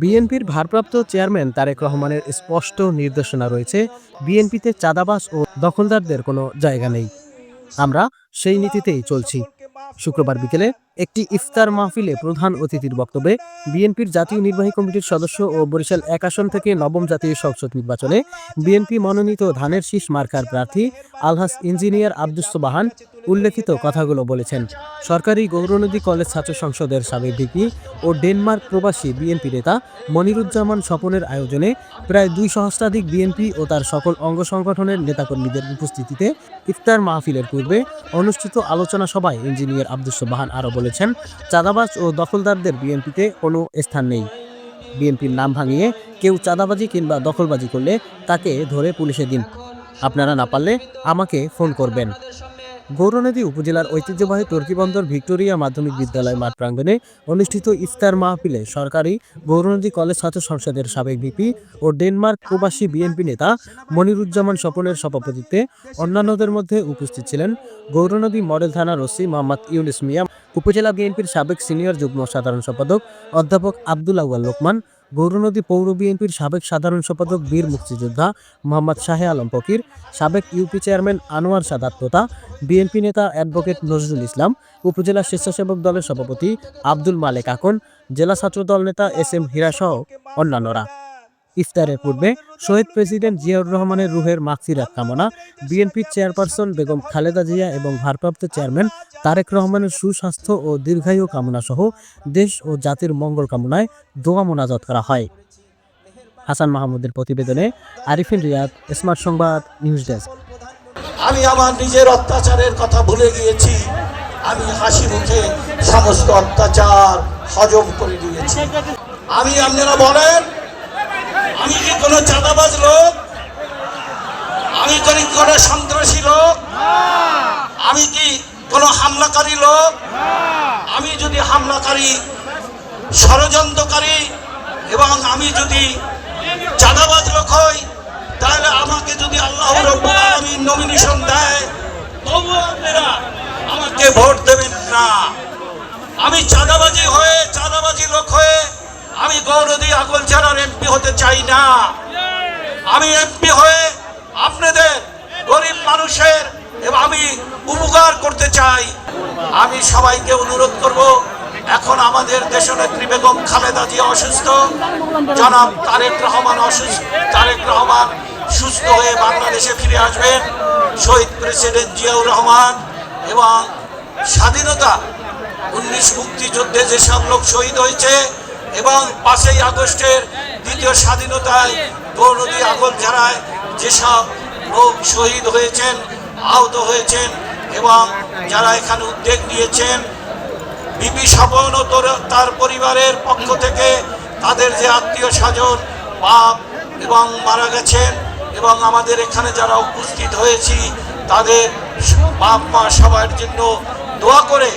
বিএনপির ভারপ্রাপ্ত চেয়ারম্যান তারেক রহমানের স্পষ্ট নির্দেশনা রয়েছে, বিএনপিতে চাঁদাবাস ও দখলদারদের কোনো জায়গা নেই। আমরা সেই নীতিতেই চলছি। শুক্রবার বিকেলে একটি ইফতার মাহফিলে প্রধান অতিথির বক্তব্যে বিএনপির জাতীয় নির্বাহী কমিটির সদস্য ও বরিশাল এক আসন থেকে নবম জাতীয় সংসদ নির্বাচনে বিএনপি মনোনীত ধানের শীষ মার্কার প্রার্থী আলহাস ইঞ্জিনিয়ার আব্দুস বাহান উল্লেখিত কথাগুলো বলেছেন, সরকারি গৌরনদী কলেজ ছাত্র সংসদের সাবেক ভিপি ও ডেনমার্ক প্রবাসী বিএনপি নেতা মনিরুজ্জামান স্বপনের আয়োজনে প্রায় দুই সহস্রাধিক বিএনপি ও তার সকল অঙ্গ সংগঠনের নেতাকর্মীদের উপস্থিতিতে ইফতার মাহফিলের পূর্বে অনুষ্ঠিত আলোচনা সভায় ইঞ্জিনিয়ার আব্দুস বাহান আরও বলেছেন, চাঁদাবাজ ও দখলদারদের বিএনপিতে কোনো স্থান নেই। বিএনপির নাম ভাঙিয়ে কেউ চাঁদাবাজি কিংবা দখলবাজি করলে তাকে ধরে পুলিশে দিন। আপনারা না পারলে আমাকে ফোন করবেন। গৌরনদী উপজেলার ঐতিহ্যবাহী তুর্কিবন্দর ভিক্টোরিয়া মাধ্যমিক বিদ্যালয় মাঠ প্রাঙ্গণে অনুষ্ঠিত ইফতার মাহফিলে সরকারি গৌরনদী কলেজ ছাত্র সংসদের সাবেক ভিপি ও ডেনমার্ক প্রবাসী বিএনপি নেতা মনিরুজ্জামান স্বপনের সভাপতিত্বে অন্যান্যদের মধ্যে উপস্থিত ছিলেন গৌরনদী মডেল থানার ওসি মোহাম্মদ ইউনিস মিয়া। উপজেলা বিএনপির সাবেক সিনিয়র যুগ্ম সাধারণ সম্পাদক অধ্যাপক আব্দুল আউয়াল লোকমান গৌরনদী পৌর বিএনপির সাবেক সাধারণ সম্পাদক বীর মুক্তিযোদ্ধা মোহাম্মদ শাহে আলম ফকির, সাবেক UP chairman Anwar Sadat Tota BNP নেতা অ্যাডভোকেট নজরুল ইসলাম, উপজেলা স্বেচ্ছাসেবক দলের সভাপতি আব্দুল মালেক আকন, জেলা ছাত্রদল নেতা এস এম হীরাসহ অন্যান্যরা। ইফতারের পূর্বে শহীদ প্রেসিডেন্ট জিয়াউর রহমানের রুহের মাগফিরাত কামনা বিএনপির চেয়ারপারসন বেগম খালেদা জিয়া এবং ভারপ্রাপ্ত চেয়ারম্যান তারেক রহমানের সুস্বাস্থ্য ও দীর্ঘায়ু কামনা সহ দেশ ও জাতির মঙ্গল কামনায় দোয়া মোনাজাত করা হয়। হাসান মাহমুদের প্রতিবেদনে আরিফিন রিয়াদ, স্মার্ট সংবাদ, নিউজ ডেস্ক। আমি আমার নিজের অত্যাচারের কথা ভুলে গিয়েছি। আমি হাসি মুখে সমস্ত অত্যাচার হজম করে নিয়েছি আমি আপনারা বলেন আমি কি কোনো চাঁদাবাজ লোক? আমি কি কোনো সন্ত্রাসী লোক? আমি কি কোনো হামলাকারী লোক? আমি যদি হামলাকারী, ষড়যন্ত্রকারী এবং আমি যদি চাঁদাবাজ লোক হই, তাহলে আমাকে যদি আল্লাহ নমিনেশন দেয় তবু আপনারা আমাকে ভোট দেবেন না আমি চাঁদাবাজি হয়ে চাঁদাবাজি লোক হয়ে আমি গৌরদী আগল ছাড়ার এমপি হতে চাই না। আমি এমপি হয়ে আপনাদের গরিব মানুষের আমি উপকার করতে চাই। আমি সবাইকে অনুরোধ করব, এখন আমাদের দেশনেত্রী বেগম খালেদা জিয়া অসুস্থ। জনাব তারেক রহমান অসুস্থ, তারেক রহমান সুস্থ হয়ে বাংলাদেশে ফিরে আসবেন। শহীদ প্রেসিডেন্ট জিয়াউর রহমান এবং স্বাধীনতা, উনিশ মুক্তিযুদ্ধে যেসব লোক শহীদ হয়েছে এবং পাঁচই আগস্টের দ্বিতীয় স্বাধীনতায় গৌরদী আগল ঝাড়ায় যেসব লোক শহীদ হয়েছেন, আহত হয়েছেন এবং যারা এখানে উদ্যোগ নিয়েছেন, বিপি স্বপন ও তার পরিবারের পক্ষ থেকে তাদের যে আত্মীয় স্বজন, বাপ এবং মারা গেছেন এবং আমাদের এখানে যারা উপস্থিত হয়েছি, তাদের বাপ মা সবার জন্য দোয়া করে